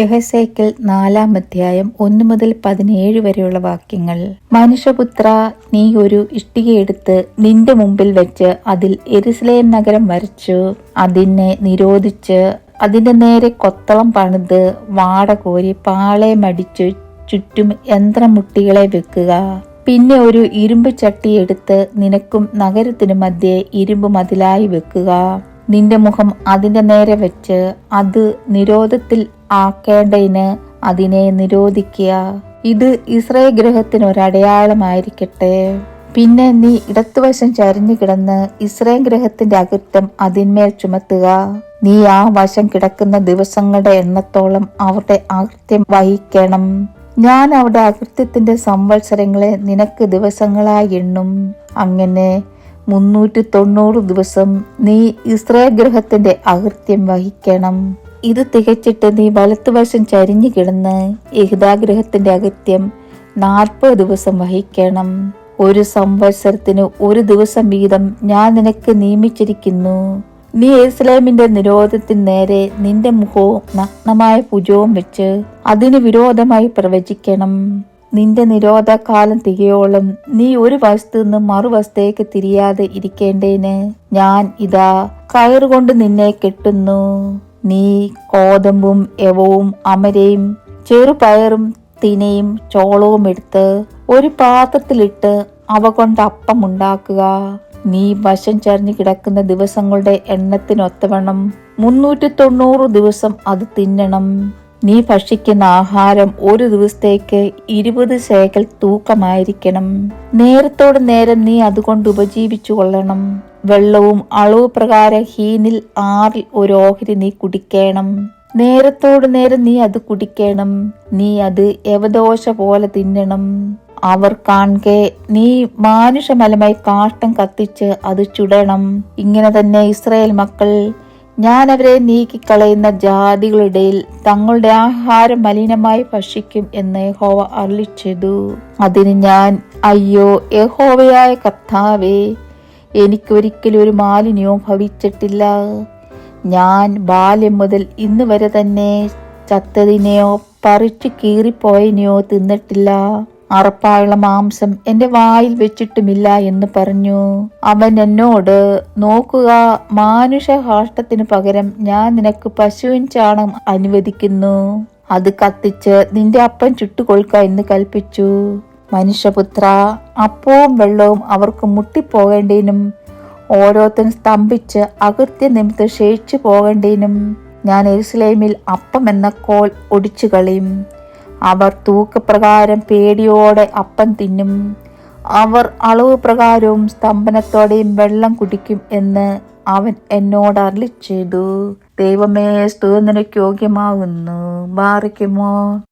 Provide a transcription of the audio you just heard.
യഹസേക്കൽ നാലാം അധ്യായം ഒന്നു മുതൽ പതിനേഴ് വരെയുള്ള വാക്യങ്ങൾ. മനുഷ്യപുത്ര നീ ഒരു ഇഷ്ടികയെടുത്ത് നിന്റെ മുമ്പിൽ വെച്ച് അതിൽ എരുസലേം നഗരം വരച്ചു. അതിനെ നിരോധിച്ച് അതിന്റെ നേരെ കൊത്തളം പണിത് വാട കോരി പാളയമടിച്ചു ചുറ്റും യന്ത്രമുട്ടികളെ വെക്കുക. പിന്നെ ഒരു ഇരുമ്പ് ചട്ടി എടുത്ത് നിനക്കും നഗരത്തിനു മധ്യേ ഇരുമ്പ് മതിലായി വെക്കുക. നിന്റെ മുഖം അതിന്റെ നേരെ വെച്ച് അത് നിരോധത്തിൽ ആക്കേണ്ടതിന് അതിനെ നിരോധിക്കുക. ഇത് ഇസ്രയേൽ ഗ്രഹത്തിന് ഒരടയാളമായിരിക്കട്ടെ. പിന്നെ നീ ഇടത്തുവശം ചരിഞ്ഞു കിടന്ന് ഇസ്രയേൽ ഗ്രഹത്തിന്റെ അകൃത്യം അതിന്മേൽ ചുമത്തുക. നീ ആ വശം കിടക്കുന്ന ദിവസങ്ങളുടെ എണ്ണത്തോളം അവരുടെ അകൃത്യം വഹിക്കണം. ഞാൻ അവരുടെ അകൃത്യത്തിന്റെ സംവത്സരങ്ങളെ നിനക്ക് ദിവസങ്ങളായി എണ്ണും. അങ്ങനെ മുന്നൂറ്റി തൊണ്ണൂറ് ദിവസം നീ ഇസ്രായേൽ ഗ്രഹത്തിന്റെ അകൃത്യം വഹിക്കണം. ഇത് തികച്ചിട്ട് നീ വലത്തുവശം ചരിഞ്ഞു കിടന്ന് യഹിതാഗ്രഹത്തിന്റെ അകൃത്യം നാൽപ്പത് ദിവസം വഹിക്കണം. ഒരു സംവത്സരത്തിന് ഒരു ദിവസം വീതം ഞാൻ നിനക്ക് നിയമിച്ചിരിക്കുന്നു. നീ ഇസ്ലാമിന്റെ നിരോധത്തിന് നേരെ നിന്റെ മുഖവും നഗ്നമായ ഭുജവും വെച്ച് അതിന് വിരോധമായി പ്രവചിക്കണം. നിന്റെ നിരോധകാലം തികയോളം നീ ഒരു വശത്തു നിന്ന് മറുവശത്തേക്ക് തിരിയാതെ ഇരിക്കേണ്ടേന്. ഞാൻ ഇതാ കയറുകൊണ്ട് നിന്നെ കെട്ടുന്നു. നീ കോതമ്പും യവവും അമരയും ചെറുപയറും തിനയും ചോളവും എടുത്ത് ഒരു പാത്രത്തിലിട്ട് അവ കൊണ്ട് അപ്പമുണ്ടാക്കുക നീ വശം ചരിഞ്ഞു കിടക്കുന്ന ദിവസങ്ങളുടെ എണ്ണത്തിനൊത്തവണ്ണം മുന്നൂറ്റി തൊണ്ണൂറ് ദിവസം അത് തിന്നണം. നീ ഭക്ഷിക്കുന്ന ആഹാരം ഒരു ദിവസത്തേക്ക് ഇരുപത് ശേഖൽ തൂക്കമായിരിക്കണം. നേരത്തോട് നേരം നീ അതുകൊണ്ട് ഉപജീവിച്ചു കൊള്ളണം. വെള്ളവും അളവ് പ്രകാരം ഹീനിൽ ആറിൽ ഒരു ഓഹരി നീ കുടിക്കണം. നേരത്തോട് നേരം നീ അത് കുടിക്കണം. നീ അത് യവദോഷ പോലെ തിന്നണം. അവർ കാണെ നീ മാനുഷമലമായി കാഷ്ടം കത്തിച്ച് അത് ചുടണം. ഇങ്ങനെ തന്നെ ഇസ്രായേൽ മക്കൾ ഞാൻ അവരെ നീക്കിക്കളയുന്ന ജാതികളിടയിൽ തങ്ങളുടെ ആഹാരം മലിനമായി ഭക്ഷിക്കും എന്ന് യഹോവ അരളി അതിന് ഞാൻ അയ്യോ യഹോവയായ കർത്താവേ എനിക്കൊരിക്കലും ഒരു മാലിന്യവും ഭവിച്ചിട്ടില്ല. ഞാൻ ബാല്യം മുതൽ ഇന്ന് വരെ തന്നെ ചത്തതിനെയോ പറിച്ചു കീറിപ്പോയതിനെയോ തിന്നിട്ടില്ല. അറപ്പായുള്ള മാംസം എന്റെ വായിൽ വെച്ചിട്ടുമില്ല എന്ന് പറഞ്ഞു. അവൻ എന്നോട് നോക്കുക മാനുഷഹാഷ്ടത്തിനു പകരം ഞാൻ നിനക്ക് പശുവിൻ ചാണം അനുവദിക്കുന്നു. അത് കത്തിച്ച് നിന്റെ അപ്പൻ ചുട്ടുകൊൽക്ക എന്ന് കൽപ്പിച്ചു. മനുഷ്യപുത്ര അപ്പവും വെള്ളവും അവർക്ക് മുട്ടിപ്പോകേണ്ടതിനും ഓരോരുത്തരും സ്തംഭിച്ച് അകൃത്യ നിമിത്തം ക്ഷയിച്ചു പോകേണ്ടതിനും ഞാൻ എരുസലേമിൽ അപ്പം എന്ന കോൽ ഒടിച്ചു കളയും അവർ തൂക്കപ്രകാരം പേടിയോടെ അപ്പം തിന്നും. അവർ അളവ് പ്രകാരവും സ്തംഭനത്തോടെയും വെള്ളം കുടിക്കും എന്ന് അവൻ എന്നോട് അരളി ചെയ്തു. ദൈവമേ സ്തുതനയ്ക്ക് യോഗ്യമാകുന്നു. ബാറിക്കുമോ